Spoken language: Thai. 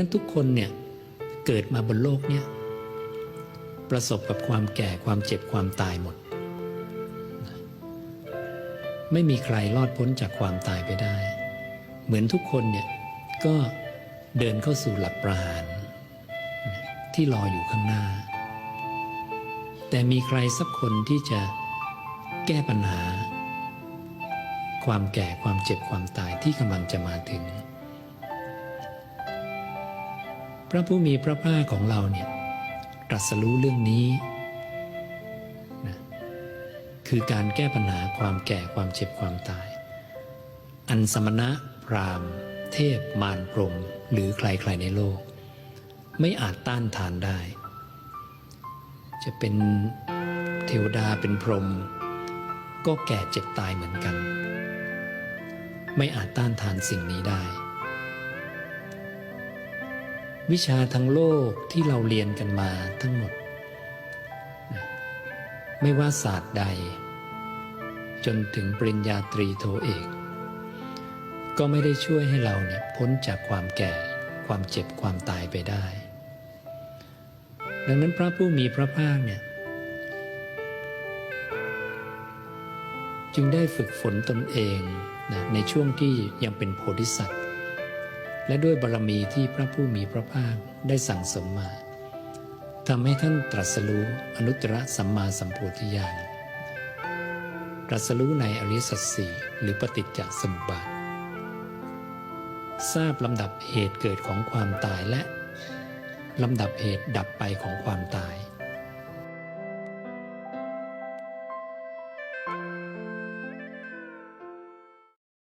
นั้นทุกคนเนี่ยเกิดมาบนโลกเนี่ยประสบกับความแก่ความเจ็บความตายหมด ไม่มีใครรอดพ้นจากความตายไปได้ เหมือนทุกคนเนี่ยก็เดินเข้าสู่หลักประหาร ที่รออยู่ข้างหน้า แต่มีใครสักคนที่จะแก้ปัญหา ความแก่ความเจ็บความตายที่กำลังจะมาถึง พระผู้มีพระภาคของเราเนี่ยตรัสรู้เรื่องนี้นะคือการแก้ปัญหาความแก่ความเจ็บความตาย อันสมณะพราหมณ์ เทพมารพรมหรือใครๆในโลก ไม่อาจต้านทานได้ จะเป็นเทวดาเป็นพรหมก็แก่เจ็บตายเหมือนกัน ไม่อาจต้านทานสิ่งนี้ได้ วิชาทั้งโลกที่เราเรียนกันมาทั้งหมด ไม่ว่าศาสตร์ใด จนถึงปริญญาตรีโทเอก ก็ไม่ได้ช่วยให้เราเนี่ยพ้นจากความแก่ความเจ็บความตายไปได้ ดังนั้นพระผู้มีพระภาคเนี่ยจึงได้ฝึกฝนตนเองนะในช่วงที่ยังเป็นโพธิสัตว์ และด้วยบารมีที่พระผู้มีพระภาคได้สั่งสมมาทำให้ท่านตรัสรู้อนุตตรสัมมาสัมโพธิญาณตรัสรู้ในอริสัจสี่หรือปฏิจจสมุปบาท ทราบลำดับเหตุเกิดของความตายและลำดับเหตุดับไปของความตาย